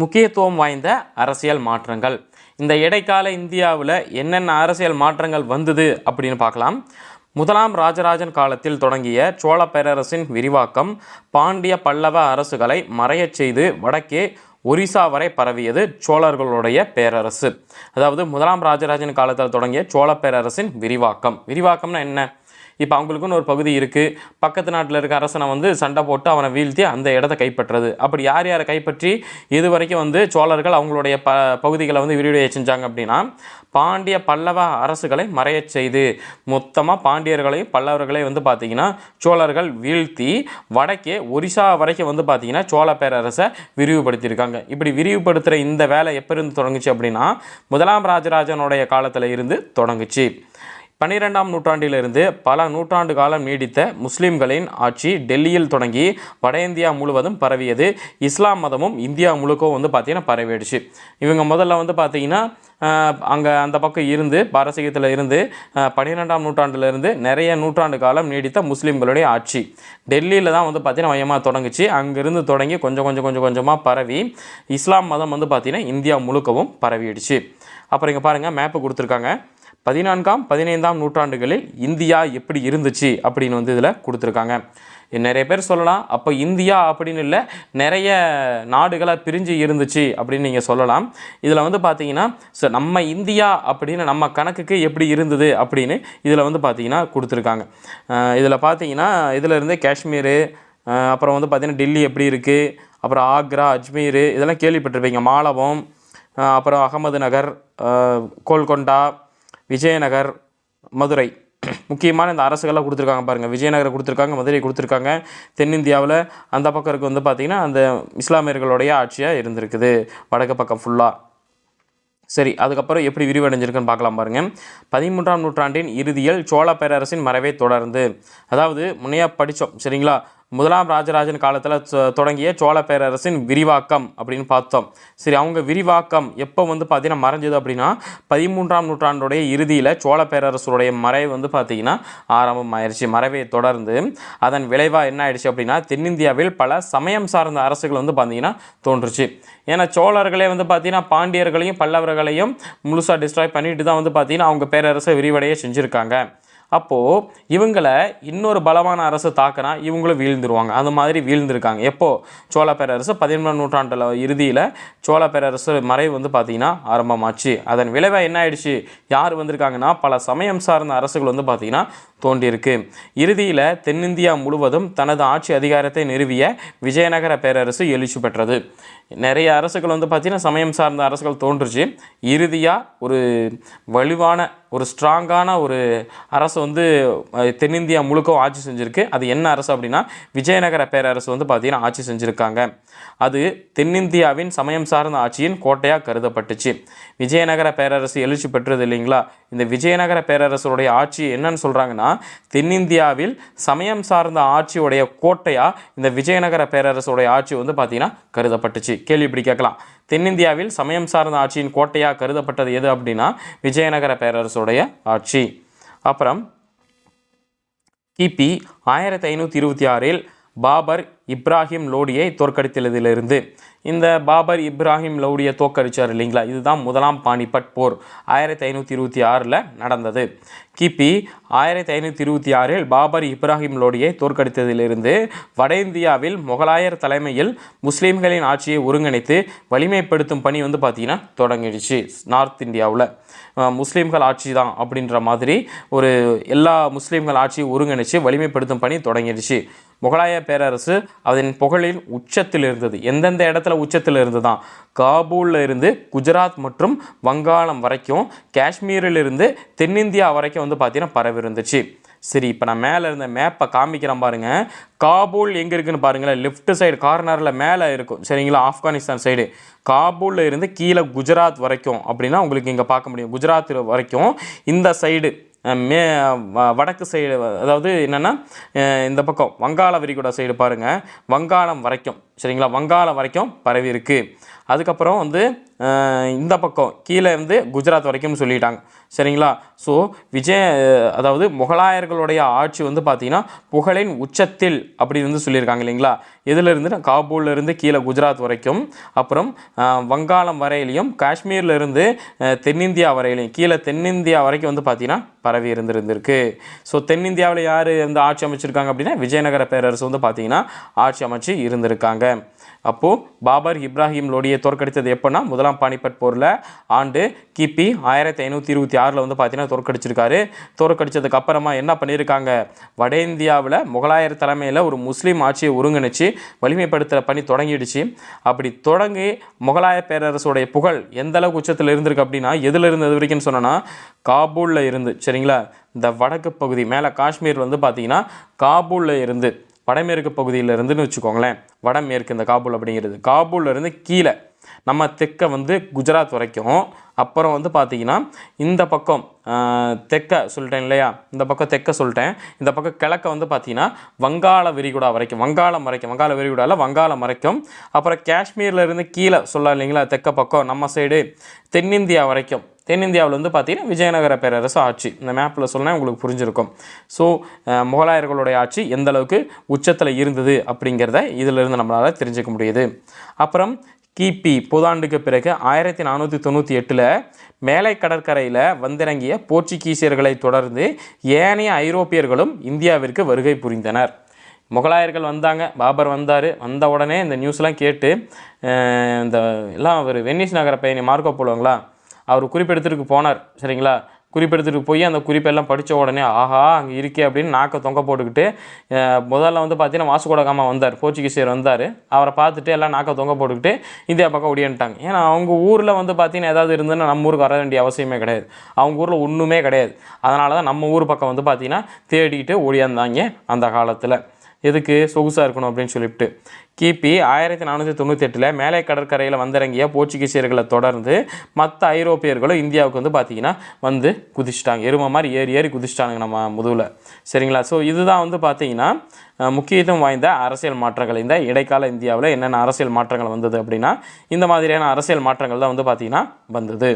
முக்கியத்துவம் வாய்ந்த அரசியல் மாற்றங்கள். இந்த இடைக்கால இந்தியாவில் என்னென்ன அரசியல் மாற்றங்கள் வந்தது அப்படின்னு பார்க்கலாம். முதலாம் ராஜராஜன் காலத்தில் தொடங்கிய சோழ பேரரசின் விரிவாக்கம் பாண்டிய பல்லவ அரசுகளை மறையச் செய்து வடக்கே ஒரிசா வரை பரவியது சோழர்களுடைய பேரரசு. அதாவது முதலாம் ராஜராஜன் காலத்தில் தொடங்கிய சோழ பேரரசின் விரிவாக்கம். விரிவாக்கம்னா என்ன? இப்போ அவங்களுக்குன்னு ஒரு பகுதி இருக்குது பக்கத்து நாட்டில் இருக்க அரசனை வந்து சண்டை போட்டு அவனை வீழ்த்தி அந்த இடத்த கைப்பற்றுறது. அப்படி யார் யாரை கைப்பற்றி இது வரைக்கும் வந்து சோழர்கள் அவங்களுடைய ப பகுதிகளை வந்து விரிவடைய செஞ்சாங்க அப்படின்னா பாண்டிய பல்லவ அரசுகளை மறையச் செய்து மொத்தமாக பாண்டியர்களையும் பல்லவர்களையும் வந்து பார்த்திங்கன்னா சோழர்கள் வீழ்த்தி வடக்கே ஒரிசா வரைக்கும் வந்து பார்த்திங்கன்னா சோழ பேரரசை விரிவுபடுத்தியிருக்காங்க. இப்படி விரிவுபடுத்துகிற இந்த வேலை எப்போ இருந்து தொடங்குச்சு அப்படின்னா முதலாம் ராஜராஜனுடைய காலத்தில் இருந்து தொடங்குச்சு. பன்னிரெண்டாம் நூற்றாண்டிலிருந்து பல நூற்றாண்டு காலம் நீடித்த முஸ்லிம்களின் ஆட்சி டெல்லியில் தொடங்கி வட இந்தியா முழுவதும் பரவியது. இஸ்லாம் மதமும் இந்தியா முழுக்கவும் வந்து பார்த்திங்கன்னா பரவிடுச்சு. இவங்க முதல்ல வந்து பார்த்திங்கன்னா அங்கே அந்த பக்கம் இருந்து பாரசீகத்தில் இருந்து பனிரெண்டாம் பன்னிரெண்டாம் நூற்றாண்டிலிருந்து நிறைய நூற்றாண்டு காலம் நீடித்த முஸ்லீம்களுடைய ஆட்சி. டெல்லியில் தான் வந்து பார்த்திங்கன்னா மையமாக தொடங்குச்சு. அங்கேருந்து தொடங்கி கொஞ்சம் கொஞ்சம் கொஞ்சம் கொஞ்சமாக பரவி இஸ்லாம் மதம் வந்து பார்த்திங்கன்னா இந்தியா முழுக்கவும் பரவிடுச்சு. அப்புறம் இங்கே பாருங்கள் மேப்பு கொடுத்துருக்காங்க. பதினான்காம் பதினைந்தாம் நூற்றாண்டுகளில் இந்தியா எப்படி இருந்துச்சு அப்படின்னு வந்து இதில் கொடுத்துருக்காங்க. நிறைய பேர் சொல்லலாம் அப்போ இந்தியா அப்படின்னு இல்லை நிறைய நாடுகளாக பிரிஞ்சு இருந்துச்சு அப்படின்னு நீங்கள் சொல்லலாம். இதில் வந்து பார்த்தீங்கன்னா ச நம்ம இந்தியா அப்படின்னு நம்ம கணக்குக்கு எப்படி இருந்தது அப்படின்னு இதில் வந்து பார்த்தீங்கன்னா கொடுத்துருக்காங்க. இதில் பார்த்தீங்கன்னா இதில் இருந்து காஷ்மீரு அப்புறம் வந்து பார்த்திங்கன்னா டெல்லி எப்படி இருக்குது அப்புறம் ஆக்ரா அஜ்மீர் இதெல்லாம் கேள்விப்பட்டிருப்பீங்க. மாலவம் அப்புறம் அகமது நகர் கோல்கொண்டா விஜயநகர் மதுரை. முக்கியமான இந்த அரசுகள்லாம் கொடுத்துருக்காங்க பாருங்கள் விஜயநகரை கொடுத்துருக்காங்க மதுரை கொடுத்துருக்காங்க. தென்னிந்தியாவில் அந்த பக்கம் இருக்கு வந்து பார்த்திங்கன்னா அந்த இஸ்லாமியர்களுடைய ஆட்சியாக இருந்திருக்குது. வடக்கு பக்கம் ஃபுல்லாக சரி அதுக்கப்புறம் எப்படி விரிவடைஞ்சிருக்குன்னு பார்க்கலாம் பாருங்கள் பதிமூன்றாம் நூற்றாண்டின் இறுதியில் சோழ பேரரசின் மறைவை தொடர்ந்து. அதாவது முன்னையாக படித்தோம் சரிங்களா? முதலாம் ராஜராஜன் காலத்தில் தொடங்கிய சோழ பேரரசின் விரிவாக்கம் அப்படின்னு பார்த்தோம். சரி அவங்க விரிவாக்கம் எப்போ வந்து பார்த்தீங்கன்னா மறைஞ்சது அப்படின்னா பதிமூன்றாம் நூற்றாண்டுடைய இறுதியில் சோழ பேரரசுடைய மறைவு வந்து பார்த்தீங்கன்னா ஆரம்பம் ஆயிடுச்சு மறைவை தொடர்ந்து. அதன் விளைவாக என்ன ஆயிடுச்சு அப்படின்னா தென்னிந்தியாவில் பல சமயம் சார்ந்த அரசுகள் வந்து பார்த்தீங்கன்னா தோன்றுச்சு. ஏன்னா சோழர்களே வந்து பார்த்தீங்கன்னா பாண்டியர்களையும் பல்லவர்களையும் முழுசாக டிஸ்ட்ராய் பண்ணிட்டு தான் வந்து பார்த்தீங்கன்னா அவங்க பேரரசை விரிவடைய செஞ்சுருக்காங்க. அப்போது இவங்களை இன்னொரு பலமான அரசு தாக்கினா இவங்களும் வீழ்ந்துருவாங்க. அந்த மாதிரி வீழ்ந்திருக்காங்க. எப்போது சோழ பேரரசு பதினொன்றாம் நூற்றாண்டில் இறுதியில் சோழ பேரரசு மறைவு வந்து பார்த்திங்கன்னா ஆரம்பமாச்சு. அதன் விளைவாக என்ன ஆயிடுச்சு? யார் வந்திருக்காங்கன்னா பல சமயம் சார்ந்த அரசுகள் வந்து பார்த்திங்கன்னா தோன்றியிருக்கு. இறுதியில் தென்னிந்தியா முழுவதும் தனது ஆட்சி அதிகாரத்தை நிறுவிய விஜயநகர பேரரசு எழுச்சி பெற்றது. நிறைய அரசுகள் வந்து பார்த்திங்கன்னா சமயம் சார்ந்த அரசுகள் தோன்றுச்சு. இறுதியாக ஒரு வலுவான ஒரு ஸ்ட்ராங்கான ஒரு அரசு வந்து தென்னிந்தியா முழுக்கவும் ஆட்சி செஞ்சுருக்கு. அது என்ன அரசு அப்படின்னா விஜயநகர பேரரசு வந்து பார்த்திங்கன்னா ஆட்சி செஞ்சுருக்காங்க. அது தென்னிந்தியாவின் சமயம் சார்ந்த ஆட்சியின் கோட்டையாக கருதப்பட்டுச்சு. விஜயநகர பேரரசு எழுச்சி பெற்றது இல்லைங்களா? இந்த விஜயநகர பேரரசுடைய ஆட்சி என்னன்னு சொல்கிறாங்கன்னா தென்னிந்தியாவில் சமயம் சார்ந்த ஆட்சியுடைய கோட்டையாக இந்த விஜயநகர பேரரசுடைய ஆட்சி வந்து பார்த்திங்கன்னா கருதப்பட்டுச்சு. கேள்வி இப்படி கேட்கலாம். தென்னிந்தியாவில் சமயம் சார்ந்த ஆட்சியின் கோட்டையாக கருதப்பட்டது எது அப்படின்னா விஜயநகர பேரரசுடைய ஆட்சி. அப்புறம் கிபி ஆயிரத்தி ஐநூற்றி இருபத்தி ஆறில் பாபர் இப்ராஹிம் லோடியை தோற்கடித்ததிலிருந்து இந்த பாபர் இப்ராஹிம் லவுடியை தோற்கடிச்சார் இல்லைங்களா? இதுதான் முதலாம் பானிபட் போர் ஆயிரத்தி ஐநூற்றி இருபத்தி ஆறில் நடந்தது. கிபி ஆயிரத்தி ஐநூற்றி இருபத்தி ஆறில் பாபர் இப்ராஹிம் லோடியை தோற்கடித்ததிலிருந்து வட இந்தியாவில் முகலாயர் தலைமையில் முஸ்லீம்களின் ஆட்சியை ஒருங்கிணைத்து வலிமைப்படுத்தும் பணி வந்து பார்த்திங்கன்னா தொடங்கிடுச்சு நார்த் இந்தியாவில். முஸ்லீம்கள் ஆட்சி தான் அப்படின்ற மாதிரி ஒரு எல்லா முஸ்லீம்கள் ஆட்சியை ஒருங்கிணைச்சு வலிமைப்படுத்தும் பணி தொடங்கிடுச்சு. முகலாய பேரரசு அதன் புகழின் உச்சத்தில் இருந்தது எந்தெந்த இடத்துல உச்சத்தில் இருந்ததுதான் காபூலில் இருந்து குஜராத் மற்றும் வங்காளம் வரைக்கும் காஷ்மீரில் இருந்து தென்னிந்தியா வரைக்கும் வந்து பார்த்திங்கன்னா பரவி இருந்துச்சு சரி இப்போ நான் மேலே இருந்த மேப்பை காமிக்கிறேன் பாருங்கள் காபூல் எங்கே இருக்குன்னு பாருங்களேன். லெஃப்ட் சைடு கார்னரில் மேலே இருக்கும். சரிங்களா? ஆப்கானிஸ்தான் சைடு காபூலில் இருந்து கீழே குஜராத் வரைக்கும் அப்படின்னா உங்களுக்கு இங்கே பார்க்க முடியும். குஜராத் வரைக்கும் இந்த சைடு மே வ- வடக்கு சைடு அதாவது என்னென்னா இந்த பக்கம் வங்காள விரிகுடா சைடு பாருங்கள் வங்காளம் வரைக்கும் சரிங்களா? வங்காளம் வரைக்கும் பரவி இருக்கு. அதுக்கப்புறம் வந்து இந்த பக்கம் கீழே இருந்து குஜராத் வரைக்கும் சொல்லிட்டாங்க. சரிங்களா? ஸோ விஜய அதாவது முகலாயர்களுடைய ஆட்சி வந்து பார்த்திங்கன்னா புகழின் உச்சத்தில் அப்படி வந்து சொல்லியிருக்காங்க இல்லைங்களா? எதுல இருந்து இருந்து கீழே குஜராத் வரைக்கும் அப்புறம் வங்காளம் வரையிலையும் காஷ்மீர்லேருந்து தென்னிந்தியா வரையிலையும் கீழே தென்னிந்தியா வரைக்கும் வந்து பார்த்தீங்கன்னா பரவி இருந்திருந்திருக்கு. ஸோ தென்னிந்தியாவில் யார் வந்து ஆட்சி அமைச்சிருக்காங்க அப்படின்னா விஜயநகர பேரரசு வந்து பார்த்திங்கன்னா ஆட்சி அமைச்சு இருந்திருக்காங்க. அப்போது பாபர் இப்ராஹிம் லோடியை தோற்கடித்தது எப்போன்னா முதலாம் பானிபட் போரில். ஆண்டு கிபி ஆயிரத்தி ஐநூற்றி இருபத்தி ஆறில் வந்து பார்த்தீங்கன்னா தோற்கடிச்சிருக்காரு. தோற்கடிச்சதுக்கு அப்புறமா என்ன பண்ணியிருக்காங்க? வட இந்தியாவில் முகலாயர் தலைமையில் ஒரு முஸ்லீம் ஆட்சியை ஒருங்கிணைச்சு வலிமைப்படுத்துகிற பணி தொடங்கிடுச்சு. அப்படி தொடங்கி முகலாய பேரரசுடைய புகழ் எந்த அளவுக்கு உச்சத்தில் இருந்திருக்கு அப்படின்னா எதில் இருந்தது வரைக்கும் சொன்னோன்னா காபூலில் இருந்து சரிங்களா? இந்த வடக்கு பகுதி மேலே காஷ்மீர் வந்து பார்த்தீங்கன்னா காபூலில் இருந்து வடமேற்கு பகுதியிலிருந்துன்னு வச்சுக்கோங்களேன் வடமேற்கு இந்த காபூல் அப்படிங்கிறது. காபூல்லேருந்து கீழே நம்ம தெற்க வந்து குஜராத் வரைக்கும் அப்புறம் வந்து பார்த்தீங்கன்னா இந்த பக்கம் தெற்கை தெற்க சொல்லிட்டேன் இல்லையா? இந்த பக்கம் தெற்க சொல்லிட்டேன். இந்த பக்கம் கிழக்க வந்து பார்த்தீங்கன்னா வங்காள விரிகுடா வரைக்கும் வங்காளம் வரைக்கும் வங்காள விரிகுடாவில் வங்காளம் வரைக்கும். அப்புறம் காஷ்மீரில் இருந்து கீழே சொல்ல இல்லைங்களா தெற்க பக்கம் நம்ம சைடு தென்னிந்தியா வரைக்கும். தென்னிந்தியாவில் வந்து பார்த்தீங்கன்னா விஜயநகர பேரரசு ஆட்சி. இந்த மேப்பில் சொன்னால் உங்களுக்கு புரிஞ்சிருக்கும். ஸோ முகலாயர்களுடைய ஆட்சி எந்த அளவுக்கு உச்சத்தில் இருந்தது அப்படிங்கிறத இதிலிருந்து நம்மளால் தெரிஞ்சுக்க முடியுது. அப்புறம் கிபி புதாண்டுக்கு பிறகு ஆயிரத்தி நானூற்றி தொண்ணூற்றி எட்டில் மேலை கடற்கரையில் வந்திறங்கிய போர்ச்சுகீசியர்களை தொடர்ந்து ஏனைய ஐரோப்பியர்களும் இந்தியாவிற்கு வருகை புரிந்தனர். முகலாயர்கள் வந்தாங்க பாபர் வந்தார். வந்த உடனே இந்த நியூஸ்லாம் கேட்டு இந்த எல்லாம் அவர் வெனிஸ் நகர பயணி மார்க்கோ போலுவாங்களா? அவர் குறிப்பெடுத்துட்டு போனார் சரிங்களா? குறிப்பெடுத்துட்டு போய் அந்த குறிப்பெல்லாம் படித்த உடனே ஆஹா அங்கே இருக்கே அப்படின்னு நாக்கை தொங்க போட்டுக்கிட்டு முதல்ல வந்து பார்த்தீங்கன்னா வாசுகோடகாமா வந்தார் போர்ச்சுகீசியர் வந்தார். அவரை பார்த்துட்டு எல்லாம் நாக்கை தொங்க போட்டுக்கிட்டு இந்தியா பக்கம் ஒடியன்ட்டாங்க ஏன்னா அவங்க ஊரில் வந்து பார்த்தீங்கன்னா ஏதாவது இருந்ததுன்னா நம்ம ஊருக்கு வர வேண்டிய அவசியமே கிடையாது. அவங்க ஊரில் ஒன்றுமே கிடையாது. அதனால தான் நம்ம ஊர் பக்கம் வந்து பார்த்தீங்கன்னா தேடிட்டு ஓடியாந்தாங்க அந்த காலத்தில். எதுக்கு சொகுசாக இருக்கணும் அப்படின்னு சொல்லிவிட்டு. கிபி ஆயிரத்தி நானூற்றி தொண்ணூற்றி எட்டில் மேலை கடற்கரையில் வந்திறங்கிய போர்ச்சுகீசியர்களை தொடர்ந்து மற்ற ஐரோப்பியர்களும் இந்தியாவுக்கு வந்து பார்த்திங்கன்னா வந்து குதிச்சிட்டாங்க. எருமை மாதிரி ஏறி ஏறி குதிச்சிட்டாங்க நம்ம முதுவில் சரிங்களா? ஸோ இதுதான் வந்து பார்த்திங்கன்னா முக்கியத்துவம் வாய்ந்த அரசியல் மாற்றங்கள். இந்த இடைக்கால இந்தியாவில் என்னென்ன அரசியல் மாற்றங்கள் வந்தது அப்படின்னா இந்த மாதிரியான அரசியல் மாற்றங்கள் தான் வந்து பார்த்திங்கன்னா வந்தது.